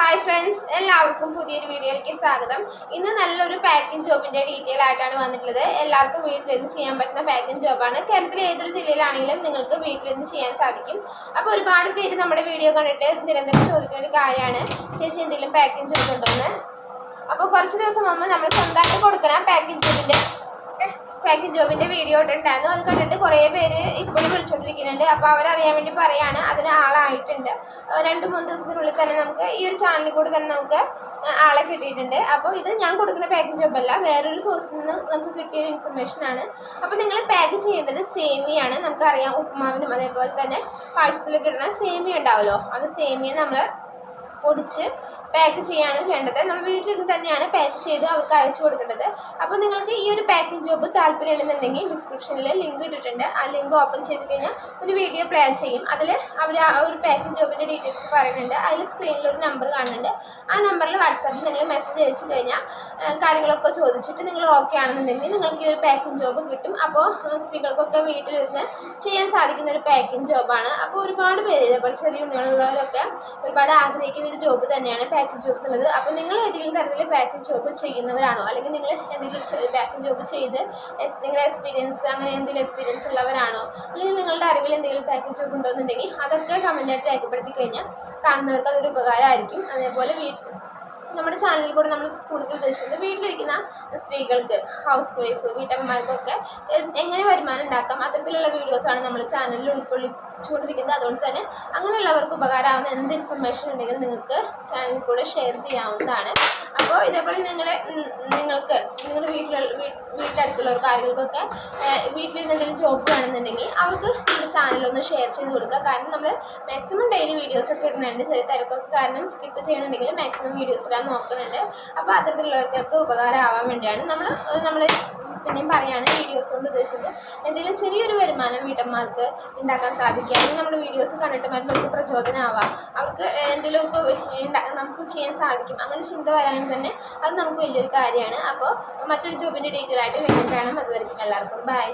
Hi friends എല്ലാവർക്കും പുതിയൊരു വീഡിയോയിലേക്ക് സ്വാഗതം. ഇന്ന് നല്ലൊരു പാക്കിംഗ് ജോബിന്റെ ഡീറ്റെയിൽ ആയിട്ടാണ് വന്നിട്ടുള്ളത്. എല്ലാവർക്കും വീട്ടിലിരുന്ന് ചെയ്യാൻ പറ്റുന്ന പാക്കിംഗ് ജോബാണ് കേരളത്തിലെ ഏതൊരു ജില്ലയിലാണെങ്കിലും നിങ്ങൾക്ക് വീട്ടിലിരുന്ന് ചെയ്യാൻ സാധിക്കും. അപ്പോൾ ഒരുപാട് പേര് നമ്മുടെ വീഡിയോ കണ്ടിട്ട് നിരന്തരം ചോദിക്കുന്ന ഒരു കാര്യമാണ്. ചേച്ചി എന്തെങ്കിലും പാക്കിംഗ് ജോബ് ഉണ്ടോ എന്ന്? അപ്പോൾ കുറച്ച് ദിവസം മുമ്പ് നമ്മൾ സ്വന്തമായിട്ട് കൊടുക്കണം പാക്കിംഗ് ജോബിന്റെ പാക്കിംഗ് ജോബിന്റെ വീഡിയോ ഇട്ടിട്ടുണ്ടായിരുന്നു. അത് കണ്ടിട്ട് കുറേ പേര് ഇപ്പോഴും വിളിച്ചോണ്ടിരിക്കുന്നുണ്ട്. അപ്പോൾ അവരറിയാൻ വേണ്ടി പറയാണ്. അതിന് ആളായിട്ടുണ്ട്. രണ്ടു മൂന്ന് ദിവസത്തിനുള്ളിൽ തന്നെ നമുക്ക് ഈ ഒരു ചാനലിൽ കൂടെ തന്നെ നമുക്ക് ആളെ കിട്ടിയിട്ടുണ്ട്. അപ്പോൾ ഇത് ഞാൻ കൊടുക്കുന്ന പാക്കിംഗ് ജോബല്ല വേറൊരു സോഴ്സിൽ നിന്ന് നമുക്ക് കിട്ടിയ ഇൻഫർമേഷൻ ആണ്. അപ്പോൾ നിങ്ങൾ പാക്ക് ചെയ്യേണ്ടത് സേമിയാണ് നമുക്കറിയാം ഉപ്പുമാവിനും അതേപോലെ തന്നെ പായസത്തിൽ കിട്ടുന്ന സേമിയ ഉണ്ടാവുമല്ലോ അത് സേമിയ നമ്മൾ പൊടിച്ച് പാക്ക് ചെയ്യാണ് വേണ്ടത്. നമ്മൾ വീട്ടിലിരുന്ന് തന്നെയാണ് പാക്ക് ചെയ്ത് അവർക്ക് അയച്ചു കൊടുക്കേണ്ടത്. അപ്പോൾ നിങ്ങൾക്ക് ഈ ഒരു പാക്കിംഗ് ജോബ് താല്പര്യമുണ്ടെന്നുണ്ടെങ്കിൽ ഡിസ്ക്രിപ്ഷനിൽ ലിങ്ക് ഇട്ടിട്ടുണ്ട്. ആ ലിങ്ക് ഓപ്പൺ ചെയ്ത് കഴിഞ്ഞാൽ ഒരു വീഡിയോ പ്ലേ ചെയ്യും. അതിൽ അവർ ആ ഒരു പാക്കിംഗ് ജോബിന്റെ ഡീറ്റെയിൽസ് പറയുന്നുണ്ട്. അതിൽ സ്ക്രീനിൽ ഒരു നമ്പർ കാണുന്നുണ്ട്. ആ നമ്പറിൽ വാട്സാപ്പിൽ നിങ്ങൾ മെസ്സേജ് അയച്ചു കഴിഞ്ഞാൽ കാര്യങ്ങളൊക്കെ ചോദിച്ചിട്ട് നിങ്ങൾ ഓക്കെ ആണെന്നുണ്ടെങ്കിൽ നിങ്ങൾക്ക് ഈ ഒരു പാക്കിംഗ് ജോബ് കിട്ടും. അപ്പോൾ സ്ത്രീകൾക്കൊക്കെ വീട്ടിലിരുന്ന് ചെയ്യാൻ സാധിക്കുന്ന ഒരു പാക്കിംഗ് ജോബാണ് അപ്പോൾ ഒരുപാട് പേര് ഇതേപോലെ ചെറിയ ഉണ്ണികളുള്ളവരൊക്കെ ഒരുപാട് ആഗ്രഹിക്കുന്ന ഒരു ജോബ് തന്നെയാണ് പാക്കിംഗ് ജോബ് എന്നുള്ളത്. അപ്പോൾ നിങ്ങൾ ഏതെങ്കിലും തരത്തിൽ പാക്കിംഗ് ജോബ് ചെയ്യുന്നവരാണോ? അല്ലെങ്കിൽ നിങ്ങൾ എന്തെങ്കിലും പാക്കിംഗ് ജോബ് ചെയ്ത് നിങ്ങളുടെ എക്സ്പീരിയൻസ് അങ്ങനെ എന്തെങ്കിലും എക്സ്പീരിയൻസ് ഉള്ളവരാണോ? അല്ലെങ്കിൽ നിങ്ങളുടെ അറിവിൽ എന്തെങ്കിലും പാക്കിംഗ് ജോബ് ഉണ്ടോ എന്നുണ്ടെങ്കിൽ അതൊക്കെ കമന്റായിട്ട് രേഖപ്പെടുത്തി കഴിഞ്ഞാൽ കാണുന്നവർക്ക് അതൊരു ഉപകാരമായിരിക്കും. അതേപോലെ വീട്ടിൽ നമ്മുടെ ചാനലിൽ കൂടെ നമ്മൾ കൂടുതൽ ഉദ്ദേശിക്കുന്നത് വീട്ടിലിരിക്കുന്ന സ്ത്രീകൾക്ക് ഹൗസ് വൈഫ് വീട്ടമ്മമാർക്കൊക്കെ എങ്ങനെ വരുമാനം ഉണ്ടാക്കാം? അത്തരത്തിലുള്ള വീഡിയോസാണ് നമ്മൾ ചാനലിൽ ഉൾക്കൊള്ളിച്ചുകൊണ്ടിരിക്കുന്നത്. അതുകൊണ്ട് തന്നെ അങ്ങനെയുള്ളവർക്ക് ഉപകാരമാവുന്ന എന്ത് ഇൻഫർമേഷൻ ഉണ്ടെങ്കിൽ നിങ്ങൾക്ക് ചാനലിൽ കൂടെ ഷെയർ ചെയ്യാവുന്നതാണ്. അപ്പോൾ ഇതേപോലെ നിങ്ങളെ നിങ്ങൾക്ക് നിങ്ങളുടെ വീട്ടിലുള്ള വീട്ടിലടുത്തുള്ളവർക്ക് ആളുകൾക്കൊക്കെ വീട്ടിൽ എന്തെങ്കിലും ജോബ് വേണമെന്നുണ്ടെങ്കിൽ അവർക്ക് ചാനലൊന്ന് ഷെയർ ചെയ്ത് കൊടുക്കുക. കാരണം നമ്മൾ മാക്സിമം ഡെയിലി വീഡിയോസ് ഒക്കെ ഇടുന്നുണ്ട്. ചെറിയ തിരക്കൊക്കെ കാരണം സ്കിപ്പ് ചെയ്യണമെങ്കിൽ മാക്സിമം വീഡിയോസ് ഇടാൻ നോക്കുന്നുണ്ട്. അപ്പോൾ അത്തരത്തിലുള്ളവർക്കൊക്കെ ഉപകാരമാവാൻ വേണ്ടിയാണ് നമ്മൾ നമ്മൾ പിന്നെയും പറയാണ് വീഡിയോസ് കൊണ്ട് ഉദ്ദേശിച്ചത് എന്തെങ്കിലും ചെറിയൊരു വരുമാനം വീട്ടമ്മമാർക്ക് ഉണ്ടാക്കാൻ സാധിക്കുക അല്ലെങ്കിൽ നമ്മുടെ വീഡിയോസ് കണ്ടിട്ട് മറ്റുള്ളവർക്ക് പ്രചോദനമാവാം. അവർക്ക് എന്തെങ്കിലുമൊക്കെ നമുക്ക് ചെയ്യാൻ സാധിക്കും. അങ്ങനെ ചിന്ത വരാൻ തന്നെ അത് നമുക്ക് വലിയൊരു കാര്യമാണ്. അപ്പോൾ മറ്റൊരു ജോബിന്റെ ഡീറ്റെയിൽ ആയിട്ട് വീണ്ടും കാണാം. അതുവരെയും എല്ലാവർക്കും. ബൈ